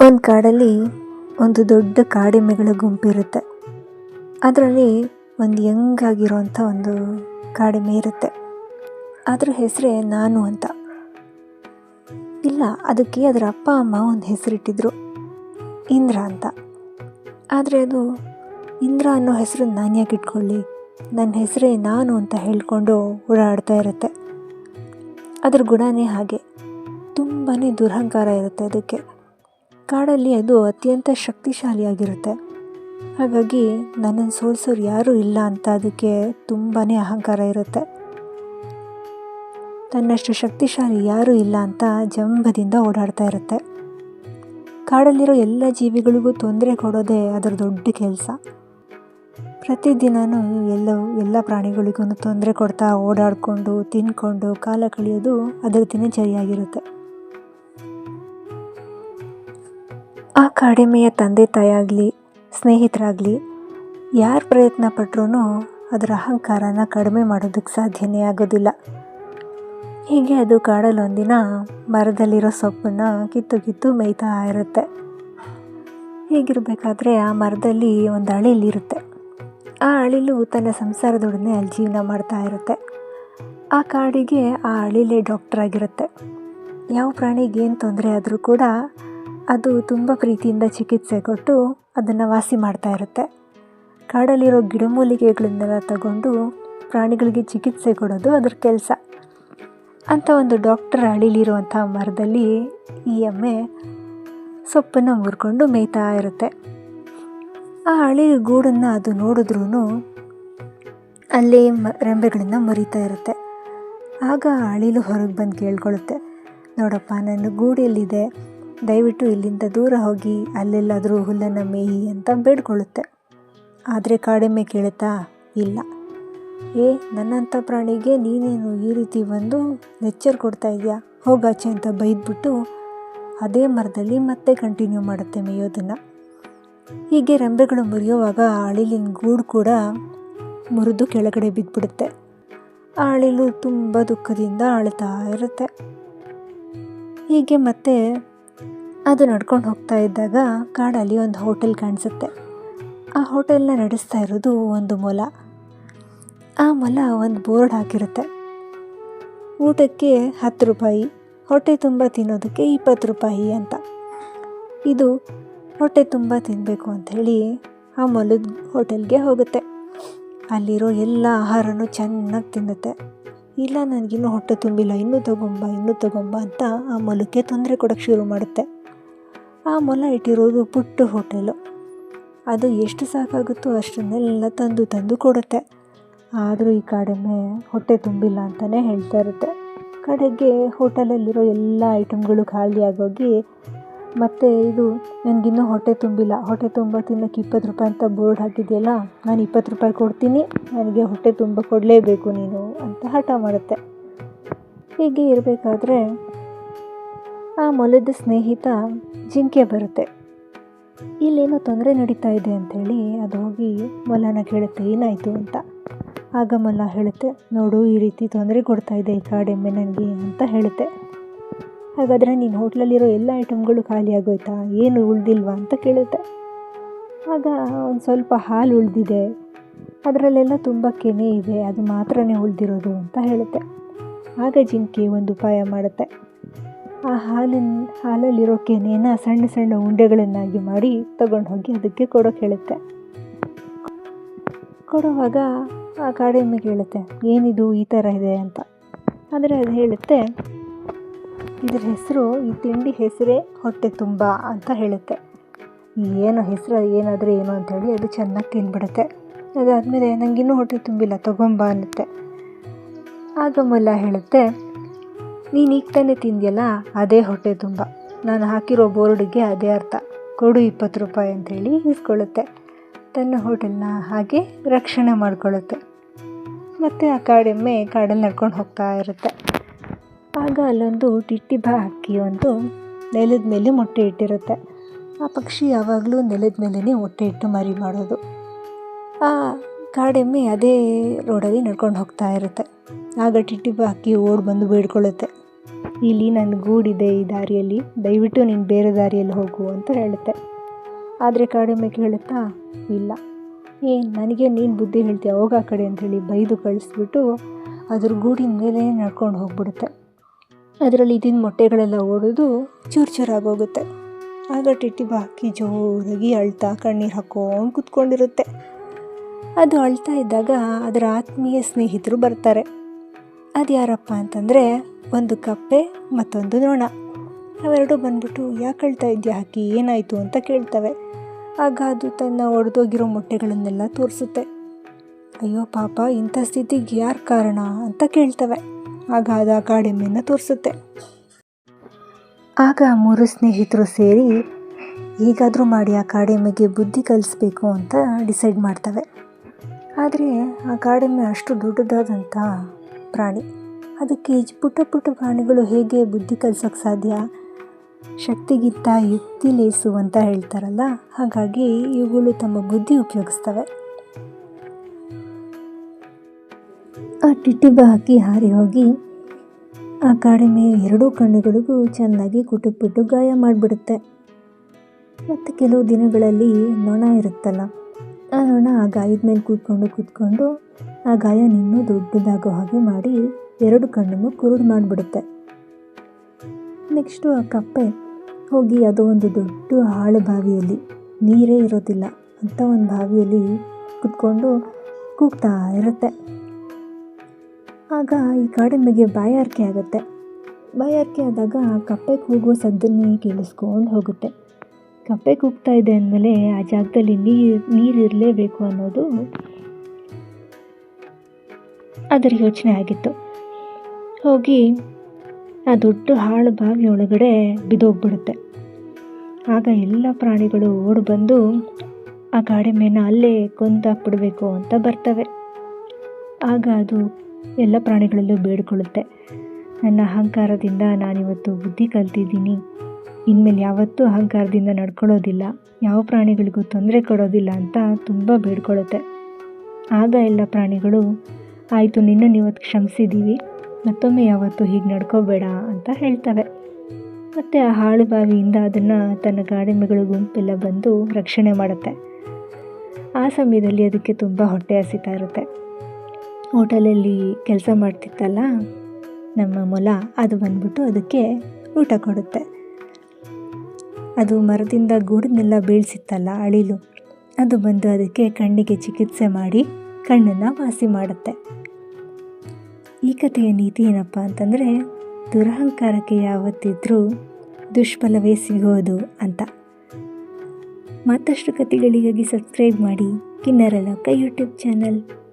ಒಂದು ಕಾಡಲ್ಲಿ ಒಂದು ದೊಡ್ಡ ಕಾಡೆಮ್ಮೆಗಳ ಗುಂಪಿರುತ್ತೆ. ಅದರಲ್ಲಿ ಒಂದು ಯಂಗ್ ಒಂದು ಕಾಡೆಮ್ಮೆ ಇರುತ್ತೆ. ಅದ್ರ ಹೆಸರೇ ನಾನು ಅಂತ. ಇಲ್ಲ, ಅದಕ್ಕೆ ಅದರ ಅಪ್ಪ, ಅಮ್ಮ ಒಂದು ಹೆಸರಿಟ್ಟಿದ್ರು. ಇಂದ್ರ ಅಂತ. ಆದರೆ ಅದು ಇಂದ್ರ ಅನ್ನೋ ಹೆಸರು ನಾನು ಯಾಕೆ ಇಟ್ಕೊಳ್ಳಿ. ನನ್ನ ಹೆಸರೇ ನಾನು ಅಂತ ಹೇಳ್ಕೊಂಡು ಓಡಾಡ್ತಾ ಇರುತ್ತೆ. ಅದ್ರ ಗುಣನೇ ಹಾಗೆ. ತುಂಬಾ ದುರಹಂಕಾರ ಇರುತ್ತೆ ಅದಕ್ಕೆ. ಕಾಡಲ್ಲಿ ಅದು ಅತ್ಯಂತ ಶಕ್ತಿಶಾಲಿಯಾಗಿರುತ್ತೆ. ಹಾಗಾಗಿ ನನ್ನನ್ನು ಸೋಲ್ಸೋರು ಯಾರೂ ಇಲ್ಲ ಅಂತ ಅದಕ್ಕೆ ತುಂಬಾ ಅಹಂಕಾರ ಇರುತ್ತೆ. ತನ್ನಷ್ಟು ಶಕ್ತಿಶಾಲಿ ಯಾರೂ ಇಲ್ಲ ಅಂತ ಜಂಬದಿಂದ ಓಡಾಡ್ತಾ ಇರುತ್ತೆ. ಕಾಡಲ್ಲಿರೋ ಎಲ್ಲ ಜೀವಿಗಳಿಗೂ ತೊಂದರೆ ಕೊಡೋದೇ ಅದರ ದೊಡ್ಡ ಕೆಲಸ. ಪ್ರತಿದಿನವೂ ಎಲ್ಲ ಎಲ್ಲ ಪ್ರಾಣಿಗಳಿಗೂ ತೊಂದರೆ ಕೊಡ್ತಾ ಓಡಾಡಿಕೊಂಡು, ತಿನ್ಕೊಂಡು ಕಾಲ ಕಳೆಯೋದು ಅದರ ದಿನಚರಿಯಾಗಿರುತ್ತೆ. ಆ ಕಾಡೆಮೆಯ ತಂದೆ ತಾಯಾಗಲಿ ಸ್ನೇಹಿತರಾಗಲಿ, ಯಾರು ಪ್ರಯತ್ನ ಪಟ್ರೂ ಅದರ ಅಹಂಕಾರನ ಕಡಿಮೆ ಮಾಡೋದಕ್ಕೆ ಸಾಧ್ಯನೇ ಆಗೋದಿಲ್ಲ. ಹೀಗೆ ಅದು ಕಾಡಲ್ಲಿ ಒಂದಿನ ಮರದಲ್ಲಿರೋ ಸೊಪ್ಪನ್ನು ಕಿತ್ತು ಕಿತ್ತು ಮೇಯ್ತಾ ಇರುತ್ತೆ. ಹೀಗಿರಬೇಕಾದ್ರೆ ಆ ಮರದಲ್ಲಿ ಒಂದು ಅಳಿಲಿರುತ್ತೆ ಆ ಅಳಿಲು ತನ್ನ ಸಂಸಾರದೊಡನೆ ಅಲ್ಲಿ ಜೀವನ ಮಾಡ್ತಾ ಇರುತ್ತೆ. ಆ ಕಾಡಿಗೆ ಆ ಅಳಿಲೇ ಡಾಕ್ಟರ್ ಆಗಿರುತ್ತೆ. ಯಾವ ಪ್ರಾಣಿಗೆ ಏನು ತೊಂದರೆ ಆದರೂ ಕೂಡ ಅದು ತುಂಬ ಪ್ರೀತಿಯಿಂದ ಚಿಕಿತ್ಸೆ ಕೊಟ್ಟು ಅದನ್ನು ವಾಸಿ ಮಾಡ್ತಾ ಇರುತ್ತೆ. ಕಾಡಲ್ಲಿರೋ ಗಿಡಮೂಲಿಕೆಗಳನ್ನೆಲ್ಲ ತಗೊಂಡು ಪ್ರಾಣಿಗಳಿಗೆ ಚಿಕಿತ್ಸೆ ಕೊಡೋದು ಅದ್ರ ಕೆಲಸ. ಅಂತ ಒಂದು ಡಾಕ್ಟರ್ ಅಳಿಲಿರುವಂಥ ಮರದಲ್ಲಿ ಈ ಎಮ್ಮೆ ಸೊಪ್ಪನ್ನು ಮುರ್ಕೊಂಡು ಮೇಯ್ತಾ ಇರುತ್ತೆ. ಆ ಹಳಿ ಗೂಡನ್ನು ಅದು ನೋಡಿದ್ರೂ ಅಲ್ಲಿ ಮ ರೆಂಬೆಗಳನ್ನು ಮುರಿತಾ ಇರುತ್ತೆ. ಆಗ ಅಳಿಲು ಹೊರಗೆ ಬಂದು ಕೇಳ್ಕೊಳ್ಳುತ್ತೆ. ನೋಡಪ್ಪ, ನನ್ನ ಗೂಡು ಎಲ್ಲಿದೆ ದಯವಿಟ್ಟು ಇಲ್ಲಿಂದ ದೂರ ಹೋಗಿ, ಅಲ್ಲೆಲ್ಲಾದರೂ ಹುಲ್ಲನ್ನು ಮೇಯಿ ಅಂತ ಬೇಡ್ಕೊಳ್ಳುತ್ತೆ. ಆದರೆ ಕಾಡೆಮ್ಮೆ ಕೇಳುತ್ತಾ ಇಲ್ಲ. ಏ ನನ್ನಂಥ ಪ್ರಾಣಿಗೆ ನೀನೇನು ಈ ರೀತಿ ಬಂದು ನೆಚ್ಚರ್ ಕೊಡ್ತಾ ಇದೆಯಾ? ಹೋಗಾಚೆ ಅಂತ ಬೈದ್ಬಿಟ್ಟು ಅದೇ ಮರದಲ್ಲಿ ಮತ್ತೆ ಕಂಟಿನ್ಯೂ ಮಾಡುತ್ತೆ ಮೇಯೋದನ್ನು. ಹೀಗೆ ರೆಂಬೆಗಳು ಮುರಿಯುವಾಗ ಅಳಿಲಿನ ಗೂಡು ಕೂಡ ಮುರಿದು ಕೆಳಗಡೆ ಬಿದ್ದುಬಿಡುತ್ತೆ ಆ ಅಳಿಲು ತುಂಬ ದುಃಖದಿಂದ ಅಳ್ತಾ ಇರುತ್ತೆ. ಹೀಗೆ ಮತ್ತೆ ಅದು ನಡ್ಕೊಂಡು ಹೋಗ್ತಾ ಇದ್ದಾಗ ಕಾಡಲ್ಲಿ ಒಂದು ಹೋಟೆಲ್ ಕಾಣಿಸುತ್ತೆ. ಆ ಹೋಟೆಲ್ನ ನಡೆಸ್ತಾ ಇರೋದು ಒಂದು ಮೊಲ. ಆ ಮೊಲ ಒಂದು ಬೋರ್ಡ್ ಹಾಕಿರುತ್ತೆ. ಊಟಕ್ಕೆ ಹತ್ತು ರೂಪಾಯಿ, ಹೊಟ್ಟೆ ತುಂಬ ತಿನ್ನೋದಕ್ಕೆ ಇಪ್ಪತ್ತು ರೂಪಾಯಿ ಅಂತ. ಇದು ಹೊಟ್ಟೆ ತುಂಬ ತಿನ್ನಬೇಕು ಅಂಥೇಳಿ ಆ ಮೊಲದ ಹೋಟೆಲ್ಗೆ ಹೋಗುತ್ತೆ. ಅಲ್ಲಿರೋ ಎಲ್ಲ ಆಹಾರನೂ ಚೆನ್ನಾಗಿ ತಿನ್ನುತ್ತೆ. ಇಲ್ಲ, ನನಗಿನ್ನೂ ಹೊಟ್ಟೆ ತುಂಬಿಲ್ಲ, ಇನ್ನೂ ತಗೊಂಬ ಇನ್ನೂ ತಗೊಂಬ ಅಂತ ಆ ಮೊಲಕ್ಕೆ ತೊಂದರೆ ಕೊಡೋಕ್ಕೆ ಶುರು ಮಾಡುತ್ತೆ. ಆ ಮೊಲ ಇಟ್ಟಿರೋದು ಪುಟ್ಟ ಹೋಟೆಲು. ಅದು ಎಷ್ಟು ಸಾಕಾಗುತ್ತೋ ಅಷ್ಟನ್ನೆಲ್ಲ ತಂದು ತಂದು ಕೊಡುತ್ತೆ. ಆದರೂ ಈ ಕಾಡೆಮ್ಮೆ ಹೊಟ್ಟೆ ತುಂಬಿಲ್ಲ ಅಂತಲೇ ಹೇಳ್ತಾ ಇರುತ್ತೆ. ಕಡೆಗೆ ಹೋಟೆಲಲ್ಲಿರೋ ಎಲ್ಲ ಐಟಮ್ಗಳು ಖಾಲಿ ಆಗೋಗಿ ಮತ್ತು ಇದು ನನಗಿನ್ನೂ ಹೊಟ್ಟೆ ತುಂಬಿಲ್ಲ. ಹೊಟ್ಟೆ ತುಂಬ ತಿನ್ನೋಕ್ಕೆ ಇಪ್ಪತ್ತು ರೂಪಾಯಿ ಅಂತ ಬೋರ್ಡ್ ಹಾಕಿದೆಯಲ್ಲ, ನಾನು ಇಪ್ಪತ್ತು ರೂಪಾಯಿ ಕೊಡ್ತೀನಿ. ನನಗೆ ಹೊಟ್ಟೆ ತುಂಬ ಕೊಡಲೇಬೇಕು ನೀನು ಅಂತ ಹಠ ಮಾಡುತ್ತೆ. ಹೀಗೆ ಇರಬೇಕಾದ್ರೆ ಆ ಮೊಲದ ಸ್ನೇಹಿತ ಜಿಂಕೆ ಬರುತ್ತೆ. ಇಲ್ಲೇನೋ ತೊಂದರೆ ನಡೀತಾ ಇದೆ ಅಂಥೇಳಿ ಅದು ಹೋಗಿ ಮೊಲನ ಕೇಳುತ್ತೆ, ಏನಾಯಿತು ಅಂತ. ಆಗ ಮೊಲ ಹೇಳುತ್ತೆ, ನೋಡು, ಈ ರೀತಿ ತೊಂದರೆ ಕೊಡ್ತಾ ಇದೆ ಈ ಕಾಡೆಮ್ಮೆ ನನಗೆ ಅಂತ ಹೇಳುತ್ತೆ. ಹಾಗಾದರೆ ನೀನು ಹೋಟ್ಲಲ್ಲಿರೋ ಎಲ್ಲ ಐಟಮ್ಗಳು ಖಾಲಿ ಆಗೋಯ್ತಾ? ಏನು ಉಳ್ದಿಲ್ವಾ ಅಂತ ಕೇಳುತ್ತೆ. ಆಗ ಒಂದು ಸ್ವಲ್ಪ ಹಾಲು ಉಳಿದಿದೆ. ಅದರಲ್ಲೆಲ್ಲ ತುಂಬ ಕೆನೆ ಇದೆ, ಅದು ಮಾತ್ರನೇ ಉಳಿದಿರೋದು ಅಂತ ಹೇಳುತ್ತೆ. ಆಗ ಜಿಂಕೆ ಒಂದು ಉಪಾಯ ಮಾಡುತ್ತೆ. ಆ ಹಾಲಿನ, ಹಾಲಲ್ಲಿರೋ ಕೆನೆಯನ್ನು ಸಣ್ಣ ಸಣ್ಣ ಉಂಡೆಗಳನ್ನಾಗಿ ಮಾಡಿ ತಗೊಂಡು ಹೋಗಿ ಅದಕ್ಕೆ ಕೊಡೋಕೆ ಹೇಳುತ್ತೆ ಕೊಡುವಾಗ ಆ ಕಾಡೆಮ್ಮೆ ಕೇಳುತ್ತೆ, ಏನಿದು ಈ ಥರ ಇದೆ ಅಂತ? ಆದರೆ ಅದು ಹೇಳುತ್ತೆ, ಇದ್ರ ಹೆಸರು, ಈ ತಿಂಡಿ ಹೆಸರೇ ಹೊಟ್ಟೆ ತುಂಬ ಅಂತ ಹೇಳುತ್ತೆ. ಏನು ಹೆಸರು, ಏನಾದರೂ ಏನು ಅಂತೇಳಿ ಅದು ಚೆನ್ನಾಗಿ ತಿಂದ್ಬಿಡುತ್ತೆ ಅದಾದಮೇಲೆ ನನಗಿನ್ನೂ ಹೊಟ್ಟೆ ತುಂಬಿಲ್ಲ ತಗೊಂಬ ಅನ್ನುತ್ತೆ. ಆಗ ಮೊಲ ಹೇಳುತ್ತೆ ನೀನು ಈಗ ತಾನೇ ತಿಂದ್ಯಲ್ಲ? ಅದೇ ಹೊಟ್ಟೆ ತುಂಬ. ನಾನು ಹಾಕಿರೋ ಬೋರ್ಡಿಗೆ ಅದೇ ಅರ್ಥ. ಕೊಡು ಇಪ್ಪತ್ತು ರೂಪಾಯಿ ಅಂಥೇಳಿ ಇಸ್ಕೊಳ್ಳುತ್ತೆ. ತನ್ನ ಹೋಟೆಲ್ನ ಹಾಗೆ ರಕ್ಷಣೆ ಮಾಡ್ಕೊಳ್ಳುತ್ತೆ. ಮತ್ತು ಆ ಕಾಡೆಮ್ಮೆ ಕಾಡಲ್ಲಿ ನಡ್ಕೊಂಡು ಹೋಗ್ತಾ ಇರುತ್ತೆ. ಆಗ ಅಲ್ಲೊಂದು ಟಿಟ್ಟಿಬಾ ಹಕ್ಕಿ ಒಂದು ನೆಲದ ಮೇಲೆ ಮೊಟ್ಟೆ ಇಟ್ಟಿರುತ್ತೆ. ಆ ಪಕ್ಷಿ ಯಾವಾಗಲೂ ನೆಲದ ಮೇಲೇ ಮೊಟ್ಟೆ ಇಟ್ಟು ಮರಿ ಮಾಡೋದು. ಆ ಕಾಡೆಮ್ಮೆ ಅದೇ ರೋಡಲ್ಲಿ ನಡ್ಕೊಂಡು ಹೋಗ್ತಾ ಇರುತ್ತೆ. ಆಗ ಟಿಟ್ಟಿಬಾ ಹಕ್ಕಿ ಓಡಿ ಬಂದು ಬೇಡ್ಕೊಳ್ಳುತ್ತೆ ಇಲ್ಲಿ ನನ್ನ ಗೂಡಿದೆ ಈ ದಾರಿಯಲ್ಲಿ. ದಯವಿಟ್ಟು ನೀನು ಬೇರೆ ದಾರಿಯಲ್ಲಿ ಹೋಗು ಅಂತ ಹೇಳುತ್ತೆ. ಆದರೆ ಕಾಡೆಮ್ಮೆ ಕೇಳುತ್ತಾ, ಇಲ್ಲ. ಏನು ನನಗೆ ನೀನು ಬುದ್ಧಿ ಹೇಳ್ತೀಯ, ಹೋಗ ಆ ಕಡೆ ಅಂಥೇಳಿ ಬೈದು ಕಳಿಸ್ಬಿಟ್ಟು ಅದ್ರ ಗೂಡಿನ ಮೇಲೆ ನಡ್ಕೊಂಡು ಹೋಗ್ಬಿಡುತ್ತೆ. ಅದರಲ್ಲಿ ಇದ್ದಿದ್ದ ಮೊಟ್ಟೆಗಳೆಲ್ಲ ಓಡೋದು ಚೂರು ಚೂರಾಗೋಗುತ್ತೆ ಆಗ ಟಿಟ್ಟಿಬ ಹಕ್ಕಿ ಜೋರಾಗಿ ಅಳ್ತಾ ಕಣ್ಣೀರು ಹಾಕ್ಕೊಂಡು ಕೂತ್ಕೊಂಡಿರುತ್ತೆ. ಅದು ಅಳ್ತಾ ಇದ್ದಾಗ ಅದರ ಆತ್ಮೀಯ ಸ್ನೇಹಿತರು ಬರ್ತಾರೆ. ಅದು ಯಾರಪ್ಪ ಅಂತಂದರೆ ಒಂದು ಕಪ್ಪೆ ಮತ್ತೊಂದು ನೊಣ ಅವೆರಡು ಬಂದ್ಬಿಟ್ಟು ಯಾಕೆ ಅಳ್ತಾ ಇದೆಯಾ? ಹಕ್ಕಿ ಏನಾಯಿತು ಅಂತ ಕೇಳ್ತವೆ. ಆಗ ಅದು ತನ್ನ ಒಡೆದೋಗಿರೋ ಮೊಟ್ಟೆಗಳನ್ನೆಲ್ಲ ತೋರಿಸುತ್ತೆ. ಅಯ್ಯೋ ಪಾಪ, ಇಂಥ ಸ್ಥಿತಿಗೆ ಯಾರು ಕಾರಣ ಅಂತ ಕೇಳ್ತವೆ. ಆಗ ಅದು ಆ ಕಾಡೆಮ್ಮೆಯನ್ನು ತೋರಿಸುತ್ತೆ. ಆಗ ಮೂರು ಸ್ನೇಹಿತರು ಸೇರಿ ಹೇಗಾದರೂ ಮಾಡಿ ಆ ಕಾಡೆಮ್ಮೆಗೆ ಬುದ್ಧಿ ಕಲಿಸ್ಬೇಕು ಅಂತ ಡಿಸೈಡ್ ಮಾಡ್ತವೆ. ಆದರೆ ಆ ಕಾಡೆಮ್ಮೆ ಅಷ್ಟು ದೊಡ್ಡದಾದಂಥ ಪ್ರಾಣಿ. ಅದಕ್ಕೆ ಪುಟ್ಟ ಪುಟ್ಟ ಪ್ರಾಣಿಗಳು ಹೇಗೆ ಬುದ್ಧಿ ಕಲಿಸೋಕ್ಕೆ ಸಾಧ್ಯ? ಶಕ್ತಿಗಿಂತ ಯುಕ್ತಿ ಲೇಸು ಅಂತ ಹೇಳ್ತಾರಲ್ಲ, ಹಾಗಾಗಿ ಇವುಗಳು ತಮ್ಮ ಬುದ್ಧಿ ಉಪಯೋಗಿಸ್ತವೆ. ಆ ಟಿಟ್ಟಿಬ ಹಾಕಿ ಹಾರಿ ಹೋಗಿ ಆ ಕಾಡೆಮೆ ಎರಡೂ ಕಣ್ಣುಗಳಿಗೂ ಚೆನ್ನಾಗಿ ಕುಟುಕ್ಬಿಟ್ಟು ಗಾಯ ಮಾಡಿಬಿಡುತ್ತೆ. ಮತ್ತು ಕೆಲವು ದಿನಗಳಲ್ಲಿ ನೊಣ ಇರುತ್ತಲ್ಲ. ನೊಣ ಆ ಗಾಯದ ಮೇಲೆ ಕೂತ್ಕೊಂಡು ಕೂತ್ಕೊಂಡು ಆ ಗಾಯ ಇನ್ನೂ ದೊಡ್ಡದಾಗೋ ಹಾಗೆ ಮಾಡಿ ಎರಡು ಕಣ್ಣನ್ನು ಕುರುಡು ಮಾಡಿಬಿಡುತ್ತೆ. ನೆಕ್ಸ್ಟು ಆ ಕಪ್ಪೆ ಹೋಗಿ ಅದು ಒಂದು ದೊಡ್ಡ ಹಾಳು ಬಾವಿಯಲ್ಲಿ, ನೀರೇ ಇರೋದಿಲ್ಲ ಅಂತ ಒಂದು ಬಾವಿಯಲ್ಲಿ ಕೂತ್ಕೊಂಡು ಕೂಗ್ತಾ ಇರುತ್ತೆ. ಆಗ ಈ ಕಾಡೆಮ್ಮೆಗೆ ಬಾಯಾರಿಕೆ ಆಗುತ್ತೆ. ಬಾಯಾರಿಕೆ ಆದಾಗ ಕಪ್ಪೆ ಕೂಗುವ ಸದ್ದನ್ನೇ ಕೇಳಿಸ್ಕೊಂಡು ಹೋಗುತ್ತೆ. ಕಪ್ಪೆ ಕೂಗ್ತಾ ಇದೆ ಅಂದಮೇಲೆ ಆ ಜಾಗದಲ್ಲಿ ನೀರು ನೀರು ಇರಲೇಬೇಕು ಅನ್ನೋದು ಅದರ ಯೋಚನೆ ಆಗಿತ್ತು. ಹೋಗಿ ಆ ದೊಡ್ಡ ಹಾಳು ಬಾವಿ ಒಳಗಡೆ ಬಿದ್ದೋಗ್ಬಿಡುತ್ತೆ. ಆಗ ಎಲ್ಲ ಪ್ರಾಣಿಗಳು ಓಡಿ ಬಂದು ಆ ಗಾಡೆಮ್ಮೆನ ಅಲ್ಲೇ ಕೊಂದಾಕ್ಬಿಡ್ಬೇಕು ಅಂತ ಬರ್ತವೆ. ಆಗ ಅದು ಎಲ್ಲ ಪ್ರಾಣಿಗಳಲ್ಲೂ ಬೇಡ್ಕೊಳ್ಳುತ್ತೆ. ನನ್ನ ಅಹಂಕಾರದಿಂದ ನಾನಿವತ್ತು ಬುದ್ಧಿ ಕಲ್ತಿದ್ದೀನಿ. ಇನ್ಮೇಲೆ ಯಾವತ್ತೂ ಅಹಂಕಾರದಿಂದ ನಡ್ಕೊಳ್ಳೋದಿಲ್ಲ. ಯಾವ ಪ್ರಾಣಿಗಳಿಗೂ ತೊಂದರೆ ಕೊಡೋದಿಲ್ಲ ಅಂತ ತುಂಬ ಬೇಡ್ಕೊಳ್ಳುತ್ತೆ. ಆಗ ಎಲ್ಲ ಪ್ರಾಣಿಗಳು, ಆಯಿತು ನಿನ್ನನ್ನು ಇವತ್ತು ಕ್ಷಮಿಸಿದ್ದೀವಿ ಮತ್ತೊಮ್ಮೆ ಯಾವತ್ತೂ ಹೀಗೆ ನಡ್ಕೋಬೇಡ ಅಂತ ಹೇಳ್ತವೆ. ಮತ್ತು ಆ ಹಾಳು ಬಾವಿಯಿಂದ ಅದನ್ನು ತನ್ನ ಗಾಡಿಮೆಗಳ ಗುಂಪೆಲ್ಲ ಬಂದು ರಕ್ಷಣೆ ಮಾಡುತ್ತೆ. ಆ ಸಮಯದಲ್ಲಿ ಅದಕ್ಕೆ ತುಂಬ ಹೊಟ್ಟೆ ಹಸಿತಾ ಇರುತ್ತೆ. ಹೋಟೆಲಲ್ಲಿ ಕೆಲಸ ಮಾಡ್ತಿತ್ತಲ್ಲ, ನಮ್ಮ ಮೊಲ ಅದು ಬಂದ್ಬಿಟ್ಟು ಅದಕ್ಕೆ ಊಟ ಕೊಡುತ್ತೆ. ಅದು ಮರದಿಂದ ಗೂಡನ್ನೆಲ್ಲ ಬೀಳ್ಸಿತ್ತಲ್ಲ ಅಳಿಲು. ಅದು ಬಂದು ಅದಕ್ಕೆ ಕಣ್ಣಿಗೆ ಚಿಕಿತ್ಸೆ ಮಾಡಿ ಕಣ್ಣನ್ನು ವಾಸಿ ಮಾಡುತ್ತೆ. ಈ ಕಥೆಯ ನೀತಿ ಏನಪ್ಪ ಅಂತಂದರೆ, ದುರಹಂಕಾರಕ್ಕೆ ಯಾವತ್ತಿದ್ರೂ ದುಷ್ಫಲವೇ ಸಿಗೋದು ಅಂತ. ಮತ್ತಷ್ಟು ಕಥೆಗಳಿಗಾಗಿ ಸಬ್ಸ್ಕ್ರೈಬ್ ಮಾಡಿ. ಕಿನ್ನರಲಕ್ಕ ಯೂಟ್ಯೂಬ್ ಚಾನಲ್